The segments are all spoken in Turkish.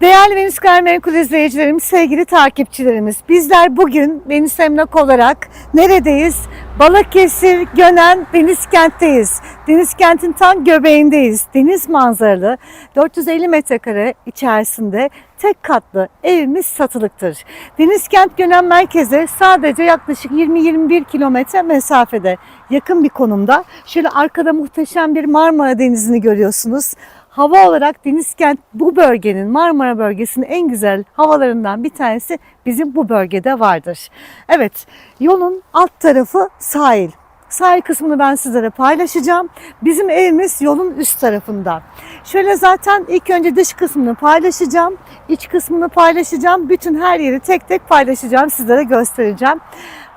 Değerli Venüs Gayrimenkul izleyicilerimiz, sevgili takipçilerimiz, bizler bugün Venüs Emlak olarak neredeyiz? Balıkesir, Gönen, Denizkent'teyiz. Denizkent'in tam göbeğindeyiz. Deniz manzaralı 450 metrekare içerisinde tek katlı evimiz satılıktır. Denizkent Gönen merkeze sadece yaklaşık 20-21 kilometre mesafede yakın bir konumda. Şöyle arkada muhteşem bir Marmara Denizi'ni görüyorsunuz. Hava olarak Denizkent bu bölgenin Marmara bölgesinin en güzel havalarından bir tanesi bizim bu bölgede vardır. Evet yolun alt tarafı sahil. Sahil kısmını ben sizlere paylaşacağım. Bizim evimiz yolun üst tarafında. Şöyle zaten ilk önce dış kısmını paylaşacağım. iç kısmını paylaşacağım. Bütün her yeri tek tek paylaşacağım. Sizlere göstereceğim.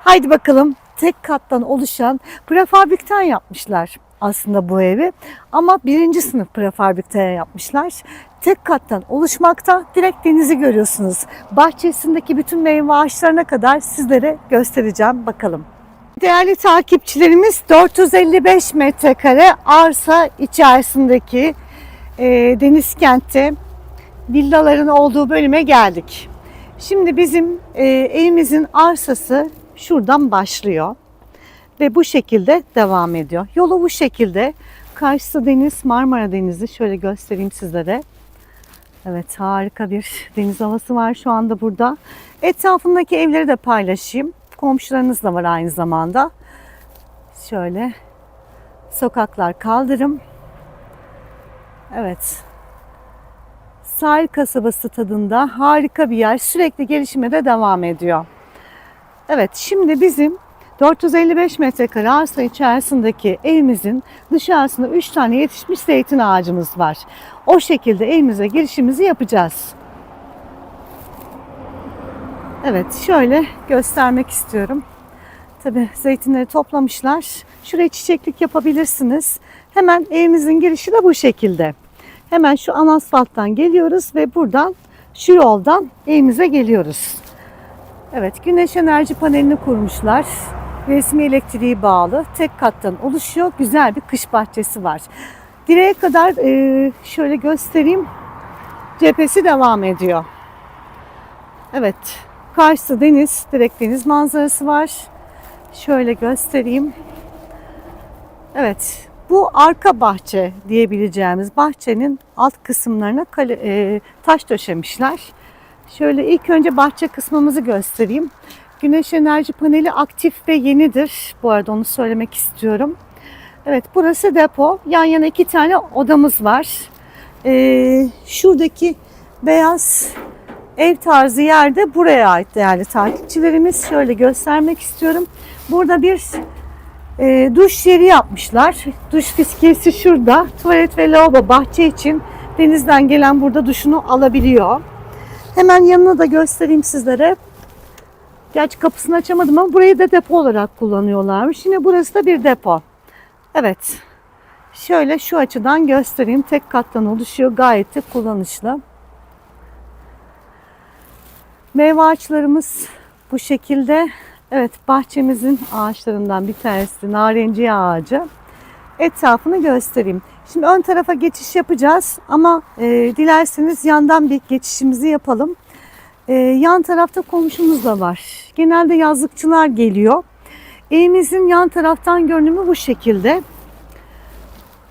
Haydi bakalım tek kattan oluşan prefablikten yapmışlar aslında bu evi. Ama birinci sınıf prefablikten yapmışlar. Tek kattan oluşmakta direkt denizi görüyorsunuz. Bahçesindeki bütün meyve ağaçlarına kadar sizlere göstereceğim bakalım. Değerli takipçilerimiz 455 metrekare arsa içerisindeki e, deniz kentte villaların olduğu bölüme geldik. Şimdi bizim e, evimizin arsası şuradan başlıyor ve bu şekilde devam ediyor. Yolu bu şekilde. Karşısı deniz, Marmara Denizi. Şöyle göstereyim sizlere. Evet harika bir deniz havası var şu anda burada. Etrafındaki evleri de paylaşayım. Komşularınız da var aynı zamanda. Şöyle sokaklar kaldırım. Evet. Sahil kasabası tadında harika bir yer. Sürekli gelişime de devam ediyor. Evet şimdi bizim 455 metrekare arsa içerisindeki evimizin dışarısında 3 tane yetişmiş zeytin ağacımız var. O şekilde evimize girişimizi yapacağız. Evet şöyle göstermek istiyorum. Tabi zeytinleri toplamışlar. Şuraya çiçeklik yapabilirsiniz. Hemen evimizin girişi de bu şekilde. Hemen şu ana asfalttan geliyoruz ve buradan şu yoldan evimize geliyoruz. Evet güneş enerji panelini kurmuşlar. Resmi elektriği bağlı. Tek kattan oluşuyor. Güzel bir kış bahçesi var. Direğe kadar e, şöyle göstereyim. Cephesi devam ediyor. Evet. Karşısı deniz. Direkt deniz manzarası var. Şöyle göstereyim. Evet. Bu arka bahçe diyebileceğimiz bahçenin alt kısımlarına kale, e, taş döşemişler. Şöyle ilk önce bahçe kısmımızı göstereyim. Güneş enerji paneli aktif ve yenidir. Bu arada onu söylemek istiyorum. Evet burası depo. Yan yana iki tane odamız var. Ee, şuradaki beyaz ev tarzı yerde buraya ait değerli takipçilerimiz. Şöyle göstermek istiyorum. Burada bir e, duş yeri yapmışlar. Duş fiskiyesi şurada. Tuvalet ve lavabo bahçe için denizden gelen burada duşunu alabiliyor. Hemen yanına da göstereyim sizlere. Gerçi kapısını açamadım ama burayı da depo olarak kullanıyorlarmış. Yine burası da bir depo. Evet. Şöyle şu açıdan göstereyim. Tek kattan oluşuyor. Gayet de kullanışlı. Meyve ağaçlarımız bu şekilde. Evet bahçemizin ağaçlarından bir tanesi narenciye ağacı. Etrafını göstereyim. Şimdi ön tarafa geçiş yapacağız ama e, dilerseniz yandan bir geçişimizi yapalım. Ee, yan tarafta komşumuz da var. Genelde yazlıkçılar geliyor. Evimizin yan taraftan görünümü bu şekilde.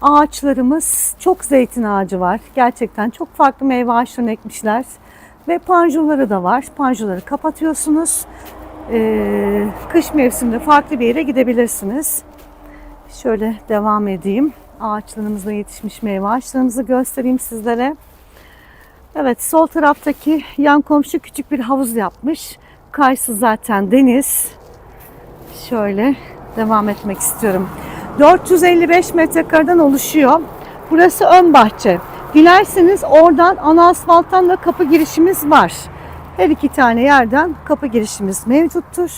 Ağaçlarımız çok zeytin ağacı var. Gerçekten çok farklı meyve ağaçlarını ekmişler. Ve panjurları da var. Panjurları kapatıyorsunuz. Ee, kış mevsiminde farklı bir yere gidebilirsiniz. Şöyle devam edeyim. Ağaçlarımızda yetişmiş meyve ağaçlarımızı göstereyim sizlere. Evet sol taraftaki yan komşu küçük bir havuz yapmış. Karşısı zaten deniz. Şöyle devam etmek istiyorum. 455 metrekareden oluşuyor. Burası ön bahçe. Dilerseniz oradan ana asfalttan da kapı girişimiz var. Her iki tane yerden kapı girişimiz mevcuttur.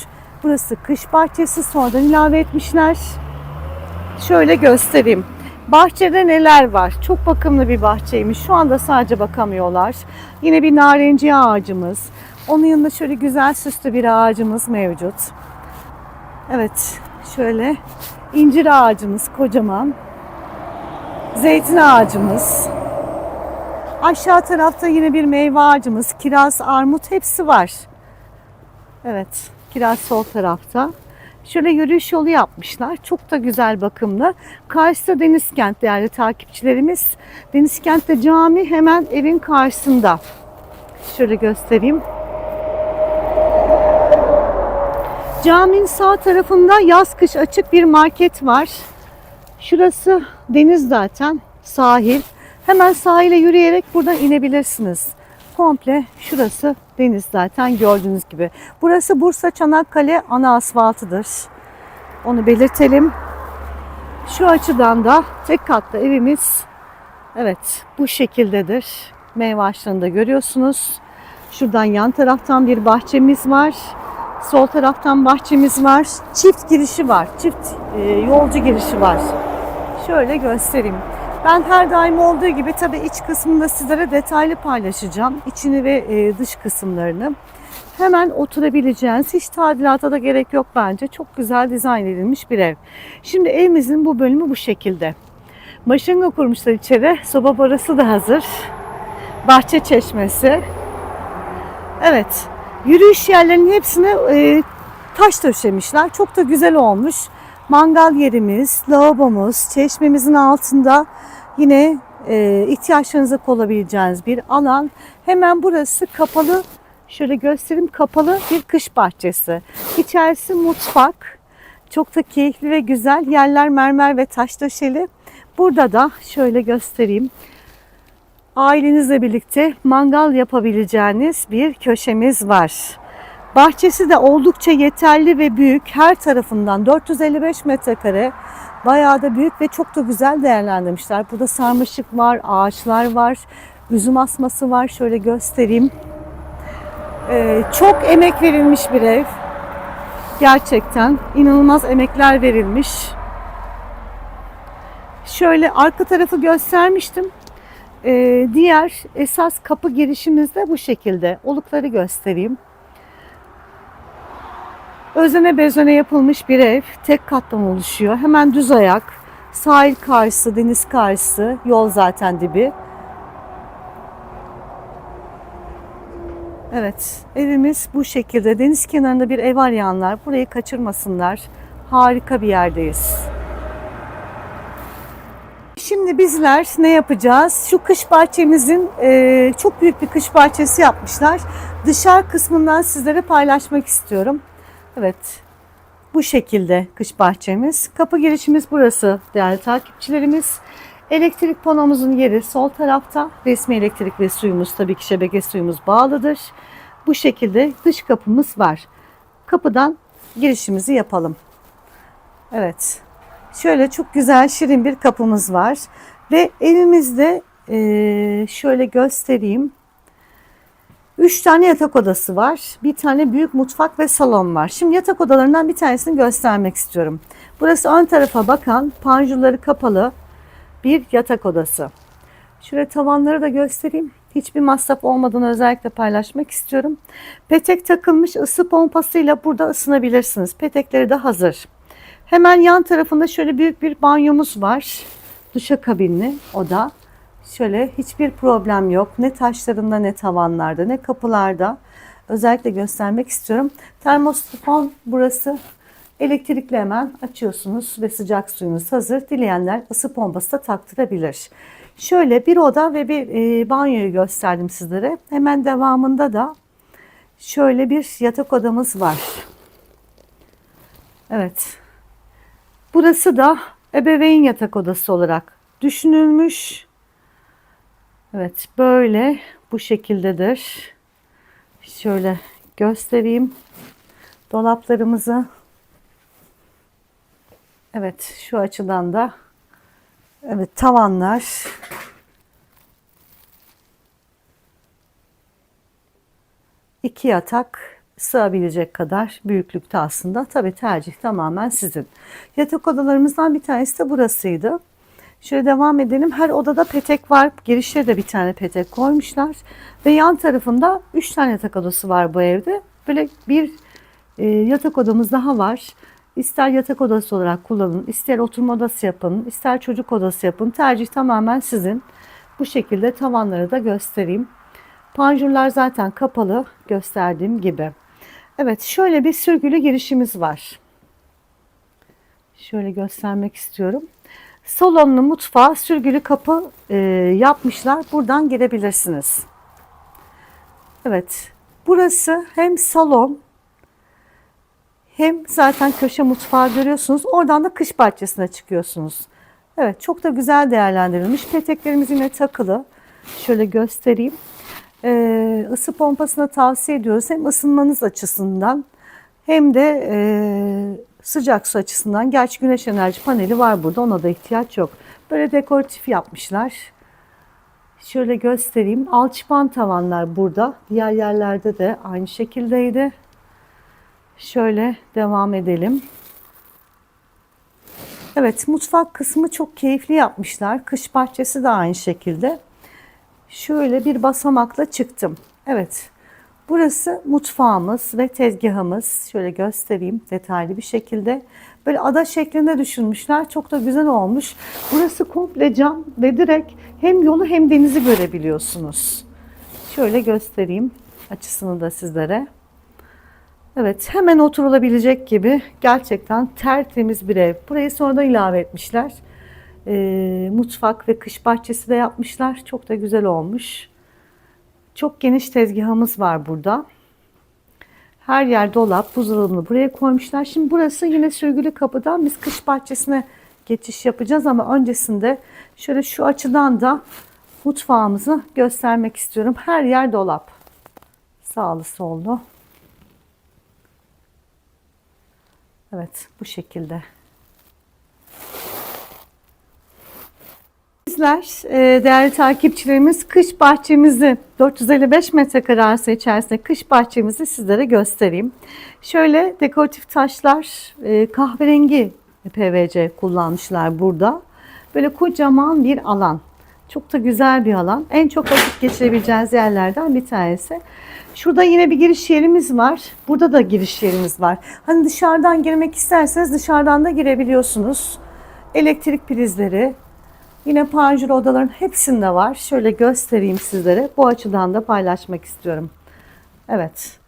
Burası kış bahçesi sonradan ilave etmişler. Şöyle göstereyim. Bahçede neler var? Çok bakımlı bir bahçeymiş. Şu anda sadece bakamıyorlar. Yine bir narenciye ağacımız. Onun yanında şöyle güzel süslü bir ağacımız mevcut. Evet, şöyle incir ağacımız kocaman. Zeytin ağacımız. Aşağı tarafta yine bir meyve ağacımız, kiraz, armut hepsi var. Evet, kiraz sol tarafta. Şöyle yürüyüş yolu yapmışlar. Çok da güzel bakımlı. Karşıda Denizkent değerli takipçilerimiz. Denizkent'te cami hemen evin karşısında. Şöyle göstereyim. Caminin sağ tarafında yaz kış açık bir market var. Şurası deniz zaten, sahil. Hemen sahile yürüyerek buradan inebilirsiniz. Komple şurası deniz zaten gördüğünüz gibi. Burası Bursa Çanakkale ana asfaltıdır. Onu belirtelim. Şu açıdan da tek katlı evimiz evet bu şekildedir. Meyve ağaçlarını da görüyorsunuz. Şuradan yan taraftan bir bahçemiz var. Sol taraftan bahçemiz var. Çift girişi var. Çift e, yolcu girişi var. Şöyle göstereyim. Ben her daim olduğu gibi tabii iç kısmında sizlere detaylı paylaşacağım. İçini ve e, dış kısımlarını. Hemen oturabileceğiniz, hiç tadilata da gerek yok bence. Çok güzel dizayn edilmiş bir ev. Şimdi evimizin bu bölümü bu şekilde. Maşınga kurmuşlar içeri. Soba borusu da hazır. Bahçe çeşmesi. Evet. Yürüyüş yerlerinin hepsine e, taş döşemişler. Çok da güzel olmuş. Mangal yerimiz, lavabomuz, çeşmemizin altında yine e, ihtiyaçlarınıza kolabileceğiniz bir alan. Hemen burası kapalı, şöyle göstereyim kapalı bir kış bahçesi. İçerisi mutfak. Çok da keyifli ve güzel. Yerler mermer ve taş döşeli. Burada da şöyle göstereyim. Ailenizle birlikte mangal yapabileceğiniz bir köşemiz var. Bahçesi de oldukça yeterli ve büyük. Her tarafından 455 metrekare. Bayağı da büyük ve çok da güzel değerlendirmişler. Burada sarmaşık var, ağaçlar var, üzüm asması var. Şöyle göstereyim. Ee, çok emek verilmiş bir ev. Gerçekten inanılmaz emekler verilmiş. Şöyle arka tarafı göstermiştim. Ee, diğer esas kapı girişimiz de bu şekilde. Olukları göstereyim. Özene bezene yapılmış bir ev. Tek kattan oluşuyor. Hemen düz ayak. Sahil karşısı, deniz karşısı. Yol zaten dibi. Evet, evimiz bu şekilde. Deniz kenarında bir ev arayanlar burayı kaçırmasınlar. Harika bir yerdeyiz. Şimdi bizler ne yapacağız? Şu kış bahçemizin e, çok büyük bir kış bahçesi yapmışlar. Dışarı kısmından sizlere paylaşmak istiyorum. Evet, bu şekilde kış bahçemiz. Kapı girişimiz burası değerli takipçilerimiz. Elektrik panomuzun yeri sol tarafta. Resmi elektrik ve suyumuz tabii ki şebeke suyumuz bağlıdır. Bu şekilde dış kapımız var. Kapıdan girişimizi yapalım. Evet. Şöyle çok güzel şirin bir kapımız var. Ve evimizde şöyle göstereyim. Üç tane yatak odası var. Bir tane büyük mutfak ve salon var. Şimdi yatak odalarından bir tanesini göstermek istiyorum. Burası ön tarafa bakan, panjurları kapalı bir yatak odası. Şöyle tavanları da göstereyim. Hiçbir masraf olmadan özellikle paylaşmak istiyorum. Petek takılmış ısı pompasıyla burada ısınabilirsiniz. Petekleri de hazır. Hemen yan tarafında şöyle büyük bir banyomuz var. Duşakabinli oda. Şöyle hiçbir problem yok. Ne taşlarında ne tavanlarda ne kapılarda. Özellikle göstermek istiyorum. Termosifon burası. Elektrikli hemen açıyorsunuz ve sıcak suyunuz hazır. Dileyenler ısı pompası da taktırabilir. Şöyle bir oda ve bir e, banyoyu gösterdim sizlere. Hemen devamında da şöyle bir yatak odamız var. Evet. Burası da ebeveyn yatak odası olarak düşünülmüş. Evet böyle bu şekildedir. Şöyle göstereyim dolaplarımızı. Evet şu açıdan da evet tavanlar iki yatak sığabilecek kadar büyüklükte aslında. Tabii tercih tamamen sizin. Yatak odalarımızdan bir tanesi de burasıydı. Şöyle devam edelim. Her odada petek var. Girişte de bir tane petek koymuşlar. Ve yan tarafında 3 tane yatak odası var bu evde. Böyle bir e, yatak odamız daha var. İster yatak odası olarak kullanın, ister oturma odası yapın, ister çocuk odası yapın. Tercih tamamen sizin. Bu şekilde tavanları da göstereyim. Panjurlar zaten kapalı gösterdiğim gibi. Evet şöyle bir sürgülü girişimiz var. Şöyle göstermek istiyorum. Salonlu mutfağa sürgülü kapı e, yapmışlar. Buradan girebilirsiniz. Evet. Burası hem salon hem zaten köşe mutfağı görüyorsunuz. Oradan da kış bahçesine çıkıyorsunuz. Evet çok da güzel değerlendirilmiş. Peteklerimiz yine takılı. Şöyle göstereyim. Ee, ısı pompasını tavsiye ediyoruz. Hem ısınmanız açısından hem de e, sıcak su açısından. Gerçi güneş enerji paneli var burada. Ona da ihtiyaç yok. Böyle dekoratif yapmışlar. Şöyle göstereyim. Alçıpan tavanlar burada. Diğer yerlerde de aynı şekildeydi. Şöyle devam edelim. Evet mutfak kısmı çok keyifli yapmışlar. Kış bahçesi de aynı şekilde. Şöyle bir basamakla çıktım. Evet burası mutfağımız ve tezgahımız. Şöyle göstereyim detaylı bir şekilde. Böyle ada şeklinde düşünmüşler. Çok da güzel olmuş. Burası komple cam ve direkt hem yolu hem denizi görebiliyorsunuz. Şöyle göstereyim açısını da sizlere. Evet hemen oturulabilecek gibi gerçekten tertemiz bir ev. Burayı sonradan ilave etmişler. Ee, mutfak ve kış bahçesi de yapmışlar. Çok da güzel olmuş. Çok geniş tezgahımız var burada. Her yer dolap, buzdolabını buraya koymuşlar. Şimdi burası yine sürgülü kapıdan biz kış bahçesine geçiş yapacağız ama öncesinde şöyle şu açıdan da mutfağımızı göstermek istiyorum. Her yer dolap. Sağlı sollu. Evet bu şekilde. Bizler e, değerli takipçilerimiz kış bahçemizi 455 metrekare arsa içerisinde kış bahçemizi sizlere göstereyim. Şöyle dekoratif taşlar e, kahverengi PVC kullanmışlar burada. Böyle kocaman bir alan. Çok da güzel bir alan. En çok vakit geçirebileceğiniz yerlerden bir tanesi. Şurada yine bir giriş yerimiz var. Burada da giriş yerimiz var. Hani dışarıdan girmek isterseniz dışarıdan da girebiliyorsunuz. Elektrik prizleri, yine panjur odaların hepsinde var. Şöyle göstereyim sizlere. Bu açıdan da paylaşmak istiyorum. Evet.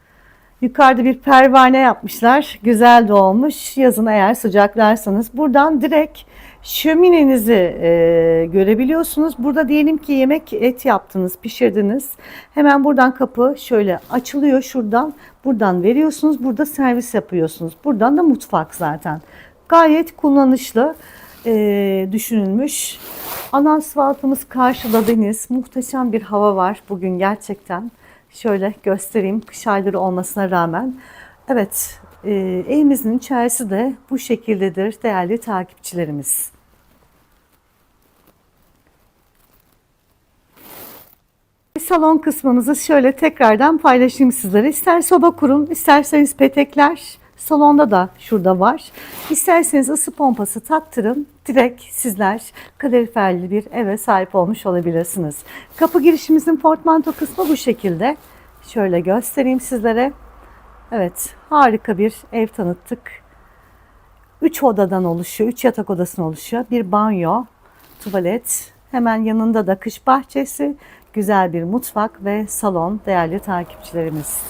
Yukarıda bir pervane yapmışlar. Güzel de olmuş. Yazın eğer sıcaklarsanız buradan direkt şöminenizi e, görebiliyorsunuz. Burada diyelim ki yemek et yaptınız, pişirdiniz. Hemen buradan kapı şöyle açılıyor şuradan. Buradan veriyorsunuz. Burada servis yapıyorsunuz. Buradan da mutfak zaten. Gayet kullanışlı e, düşünülmüş. Ana asfaltımız karşıda deniz. Muhteşem bir hava var bugün gerçekten. Şöyle göstereyim kış ayları olmasına rağmen. Evet e, evimizin içerisi de bu şekildedir değerli takipçilerimiz. Salon kısmımızı şöyle tekrardan paylaşayım sizlere. İster soba kurun, isterseniz petekler, Salonda da şurada var. İsterseniz ısı pompası taktırın. Direkt sizler kaloriferli bir eve sahip olmuş olabilirsiniz. Kapı girişimizin portmanto kısmı bu şekilde. Şöyle göstereyim sizlere. Evet harika bir ev tanıttık. 3 odadan oluşuyor. 3 yatak odasından oluşuyor. Bir banyo, tuvalet. Hemen yanında da kış bahçesi, güzel bir mutfak ve salon değerli takipçilerimiz.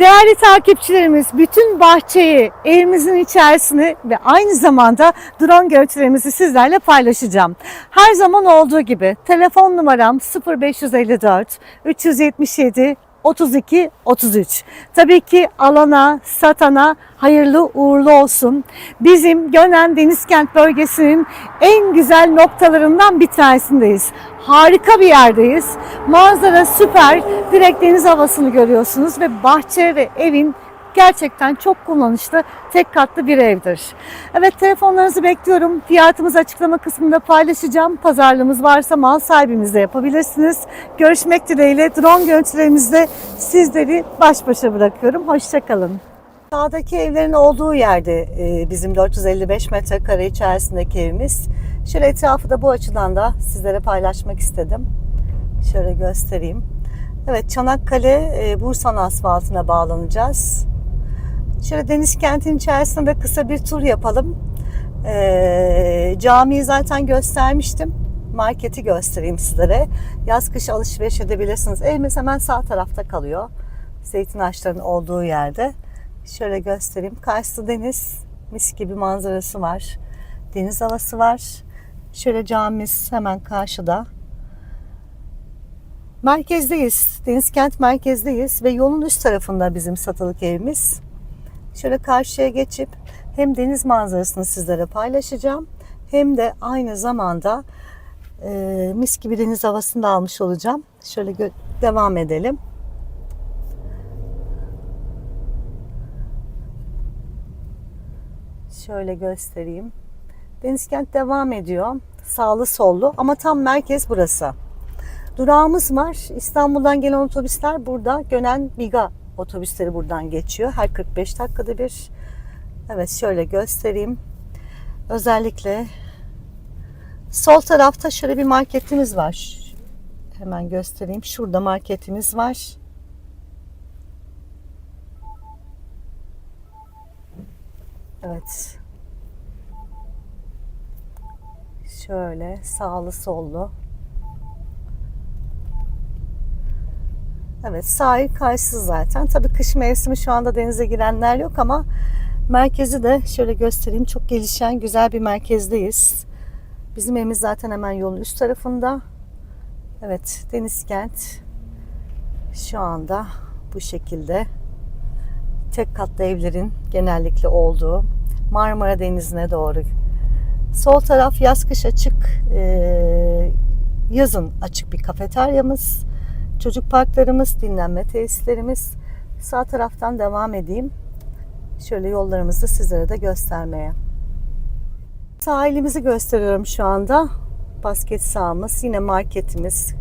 Değerli takipçilerimiz bütün bahçeyi, evimizin içerisini ve aynı zamanda drone görüntülerimizi sizlerle paylaşacağım. Her zaman olduğu gibi telefon numaram 0554 377 32 33. Tabii ki alana, satana hayırlı uğurlu olsun. Bizim Gönen Denizkent bölgesinin en güzel noktalarından bir tanesindeyiz. Harika bir yerdeyiz. Manzara süper. Direkt deniz havasını görüyorsunuz ve bahçe ve evin gerçekten çok kullanışlı tek katlı bir evdir. Evet telefonlarınızı bekliyorum. Fiyatımızı açıklama kısmında paylaşacağım. Pazarlığımız varsa mal sahibimizle yapabilirsiniz. Görüşmek dileğiyle drone görüntülerimizde sizleri baş başa bırakıyorum. Hoşçakalın. Sağdaki evlerin olduğu yerde e, bizim 455 metrekare içerisindeki evimiz. Şöyle etrafı da bu açıdan da sizlere paylaşmak istedim. Şöyle göstereyim. Evet Çanakkale e, Bursan asfaltına bağlanacağız. Şöyle deniz kentin içerisinde kısa bir tur yapalım. Ee, camiyi zaten göstermiştim. Marketi göstereyim sizlere. Yaz kış alışveriş edebilirsiniz. Evimiz hemen sağ tarafta kalıyor. Zeytin ağaçlarının olduğu yerde. Şöyle göstereyim. Karşısı deniz. Mis gibi manzarası var. Deniz havası var. Şöyle camimiz hemen karşıda. Merkezdeyiz. Denizkent merkezdeyiz ve yolun üst tarafında bizim satılık evimiz. Şöyle karşıya geçip hem deniz manzarasını sizlere paylaşacağım hem de aynı zamanda e, mis gibi deniz havasını da almış olacağım. Şöyle devam edelim. Şöyle göstereyim. Denizkent devam ediyor. Sağlı sollu ama tam merkez burası. Durağımız var. İstanbul'dan gelen otobüsler burada. Gönen Biga otobüsleri buradan geçiyor. Her 45 dakikada bir. Evet şöyle göstereyim. Özellikle sol tarafta şöyle bir marketimiz var. Hemen göstereyim. Şurada marketimiz var. Evet. Şöyle sağlı sollu. Evet sahil karşısı zaten. Tabii kış mevsimi şu anda denize girenler yok ama merkezi de şöyle göstereyim. Çok gelişen güzel bir merkezdeyiz. Bizim evimiz zaten hemen yolun üst tarafında. Evet deniz kent şu anda bu şekilde tek katlı evlerin genellikle olduğu Marmara Denizi'ne doğru. Sol taraf yaz kış açık, yazın açık bir kafeteryamız. Çocuk parklarımız, dinlenme tesislerimiz. Sağ taraftan devam edeyim. Şöyle yollarımızı sizlere de göstermeye. Sahilimizi gösteriyorum şu anda. Basket sahamız, yine marketimiz,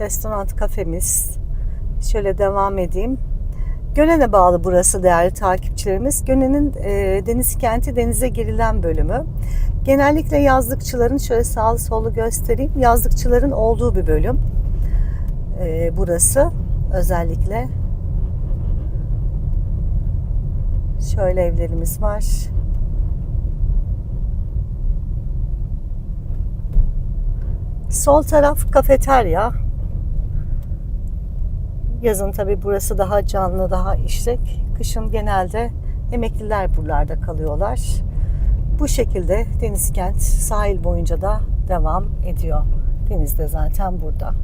restoran kafemiz. Şöyle devam edeyim. Gönen'e bağlı burası değerli takipçilerimiz. Gönen'in e, deniz kenti denize girilen bölümü. Genellikle yazlıkçıların şöyle sağlı sollu göstereyim. Yazlıkçıların olduğu bir bölüm e, burası özellikle. Şöyle evlerimiz var. Sol taraf kafeterya. Yazın tabi burası daha canlı, daha işlek. Kışın genelde emekliler buralarda kalıyorlar. Bu şekilde Denizkent sahil boyunca da devam ediyor. Deniz de zaten burada.